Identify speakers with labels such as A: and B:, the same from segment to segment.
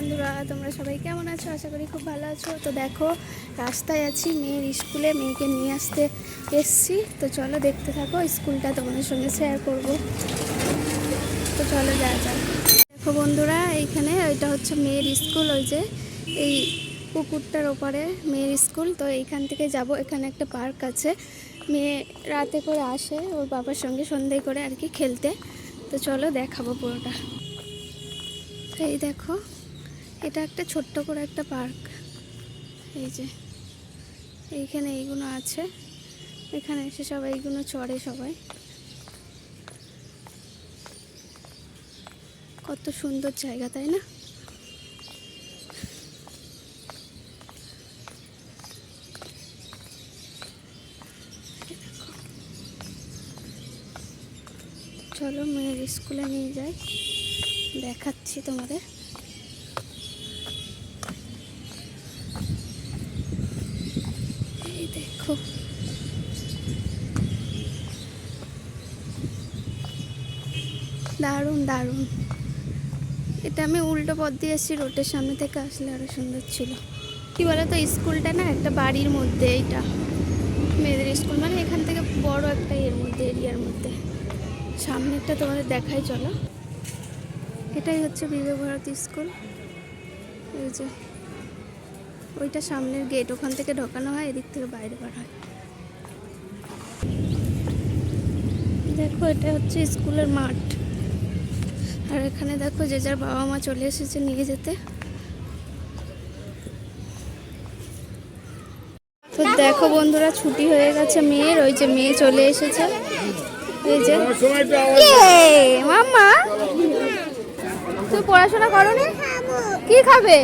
A: বন্ধুরা, তোমরা সবাই কেমন আছো? আশা করি খুব ভালো আছো। তো দেখো, রাস্তায় আছি মেয়ের স্কুলে, মেয়েকে নিয়ে আসতে এসছি। তো চলো দেখতে থাকো, স্কুলটা তোমাদের সঙ্গে শেয়ার করব। তো চলো যা যাক। দেখো বন্ধুরা, এইখানে ওইটা হচ্ছে মেয়ের স্কুল, ওই যে এই পুকুরটার ওপারে মেয়ের স্কুল। তো এইখান থেকে যাব, এখানে একটা পার্ক আছে। মেয়ে রাতে করে আসে, ওর বাবার সঙ্গে সন্ধে করে আর কি খেলতে। তো চলো দেখাবো পুরোটা। এই দেখো এটা একটা ছোট্ট করে একটা পার্ক। এই যে, এইখানে এইগুলো আছে। এখানে এসে সবাই, এইগুলো চড়ে সবাই। কত সুন্দর জায়গা, তাই না? চলো মেয়ের স্কুলে নিয়ে যাই। দেখাচ্ছি তোমাদের এই দেখো। দারুণ দারুণ। এটা আমি উল্টো পথ দিয়ে এসেছি, রোডের সামনে থেকে আসলে আরও সুন্দর ছিল। কি বলতো, স্কুলটা না একটা বাড়ির মধ্যে এইটা। মেয়েদের স্কুল মানে এখান থেকে বড় একটা এর মধ্যে, এরিয়ার মধ্যে। সামনেরটা তোমাদের দেখাই, চলো। এটাই হচ্ছে বিজয় ভারতী স্কুল। এই যে ওইটা সামনের গেট ওখান থেকে ঢোকানো হয় এদিক থেকে বাইরে বার হয়। দেখো এটা হচ্ছে স্কুলের মাঠ। আর এখানে দেখো যে যার বাবা মা চলে এসেছে নিয়ে যেতে। তো দেখো বন্ধুরা ছুটি হয়ে গেছে মেয়ের ওই যে মেয়ে চলে এসেছে। এই যে। ইয়ে, মাম্মা! পড়াশোনা করো কি খাবে?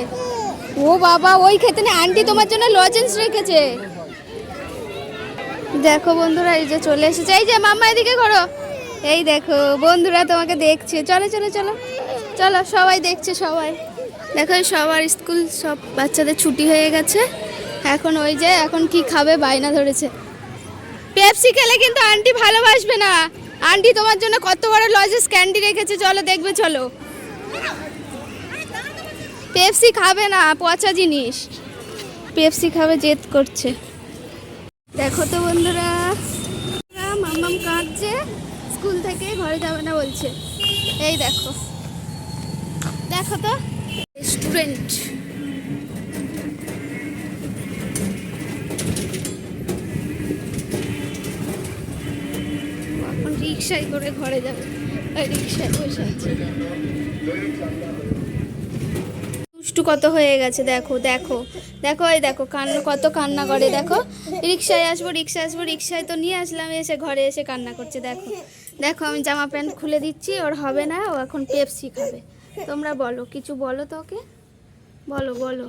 A: ও বাবা, ওই খেতে না, আন্টি তোমার জন্য লজেন্স রেখেছে। দেখো বন্ধুরা, এই যে চলে এসেছে। এই যে মাম্মা, এদিকে করো। এই দেখো, বন্ধুরা তোমাকে দেখছে। চলো চলো চলো। চলো, সবাই দেখছে, সবাই। দেখো, সবার স্কুল সব বাচ্চাদের ছুটি হয়ে গেছে। এখন ওই যে, এখন কি খাবে, বায়না ধরেছে। পেপসি খেলে কিন্তু আন্টি ভালোবাসবে না। আন্টি তোমার জন্য কত বড় লজেস ক্যান্ডি রেখেছে। চলো, দেখবে, চলো। পেপসি খাবে না, পচা জিনিস। পেপসি খাবে, জেদ করছে। দেখো তো বন্ধুরা, মাম্মাম কাঁদছে, স্কুল থেকে ঘরে যাবে না বলছে। এই দেখো। দেখো তো রেস্টুরেন্ট রিক্সায় করে ঘরে যাবে। রিক্সায় বসে আছে। দুষ্টু কত হয়ে গেছে, দেখো দেখো দেখো, এই দেখো, কান্না, কত কান্না করে, দেখো। রিক্সায় আসব রিক্সায় আসব, রিক্সায় তো নিয়ে আসলাম, এসে ঘরে এসে কান্না করছে, দেখো। দেখো, আমি জামা প্যান্ট খুলে দিচ্ছি, ওর হবে না, ও এখন পেপসি খাবে। তোমরা বলো, কিছু বলো তো ওকে? বলো বলো।